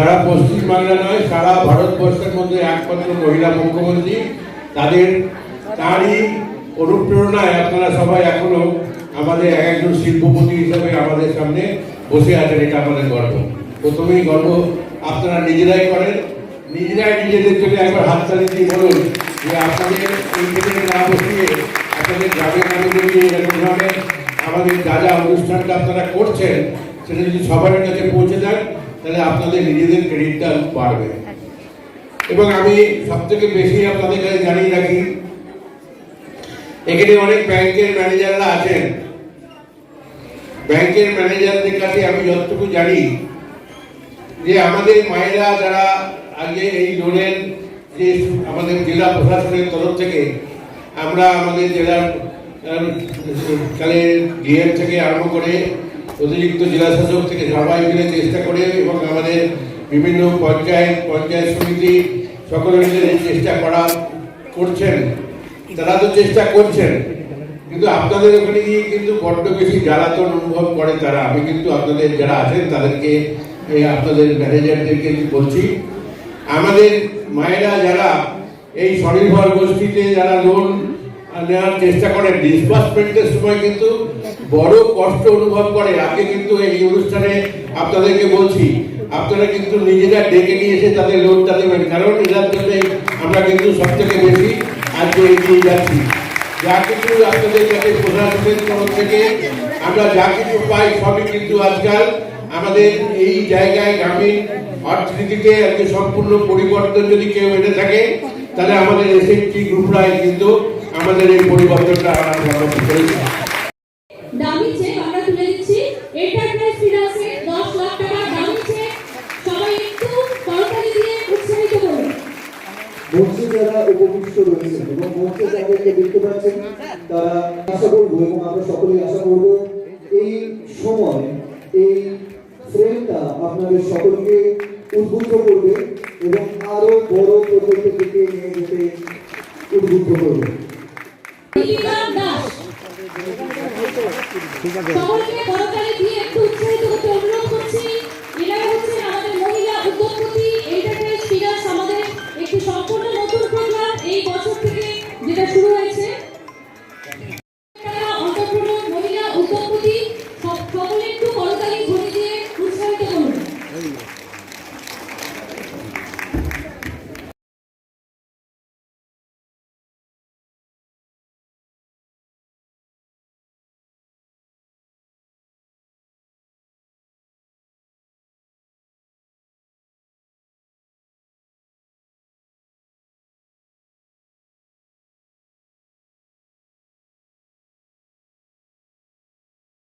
সারা পশ্চিমবাংলা নয়, সারা ভারতবর্ষের মধ্যে একমাত্র মহিলা মুখ্যমন্ত্রী, তাদের তারই অনুপ্রেরণায় আপনারা সবাই এখনও আমাদের এক একজন শিল্পপতি হিসাবে আমাদের সামনে বসে আছেন, এটা আমাদের গর্ব। প্রথমেই গর্ব আপনারা নিজেরাই করেন। নিজেরাই নিজেদের জন্য একবার হাততালি দিয়ে বলুন যে আপনাদের না বসিয়ে আপনাদের গ্রামে গ্রামে যদি এরকমভাবে আমাদের যা যা অনুষ্ঠানটা আপনারা করছেন, সেটা যদি সবার কাছে পৌঁছে দেন তাহলে আপনাদের নিজেদের ক্রেডিটটা বাড়বে। এবং আমি সব থেকে বেশি আপনাদের কাছে জানিয়ে রাখি এখানে অনেক ব্যাংকের ম্যানেজাররা আছেন। ব্যাংকের ম্যানেজারদের কাছে আমি যতটুকু জানি যে আমাদের মায়েরা যারা আগে এই লোনের যে আমাদের জেলা প্রশাসনের তরফ থেকে আমরা আমাদের জেলার আহ, কালে ডিএম থেকে আরম্ভ করে অতিরিক্ত জেলা শাসক থেকে সবাই মিলে চেষ্টা করে এবং আমাদের বিভিন্ন পঞ্চায়েত পঞ্চায়েত সমিতি সকলে মিলে চেষ্টা করা করছেন। তারা তো চেষ্টা করছেন। কিন্তু আপনাদের ওখানে গিয়ে কিন্তু বড্ড বেশি জ্বালাতন অনুভব করে তারা। আমি কিন্তু আপনাদের যারা আছেন তাদেরকে আপনাদের ম্যানেজারদেরকে বলছি। আমাদের মায়েরা যারা এই স্বনির্ভর গোষ্ঠীতে যারা লোন নেওয়ার চেষ্টা করেন। ডিসবার্সমেন্টের সময় কিন্তু বড় কষ্ট অনুভব করে। আগে কিন্তু এই অনুষ্ঠানে আপনাদেরকে বলছি, আপনারা কিন্তু নিজেরা ডেকে নিয়ে এসে তাদের লোনটা দেবেন। কারণ এটার জন্য আমরা কিন্তু সব থেকে বেশি আজকে এগিয়ে যাচ্ছি। যা কিছু আপনাদের কাছে প্রশাসনের তরফ থেকে, আমরা যা কিছু পাই সবই কিন্তু আজকাল আমাদের এই জায়গায় গ্রামীণ অর্থনীতিতে আজকে সম্পূর্ণ পরিবর্তন যদি কেউ এনে থাকে, তাহলে আমাদের এসএনটি গ্রুপরাই কিন্তু আমাদের এই পরিবর্তনটা আনার সম্ভব করেছে? দামি চেক আমরা তুলে দিচ্ছি। এন্টারপ্রাইজ ফিনান্সে দশ লাখ টাকা দামি চেক। সবাই একটু করতালি দিয়ে উৎসাহিত করুন। মঞ্চে যারা উপবিষ্ট রয়েছেন এবং মঞ্চে যাদেরকে দেখতে পাচ্ছেন তারা আশা করব এবং আমরা সকলেই আশা করব এই সময় এই ফ্রেমটা আপনাদের সকলকে উদ্বুদ্ধ করবে এবং আরও বড় প্রকল্পের দিকে নিয়ে যেতে উদ্বুদ্ধ করবে। দিলীপ দাস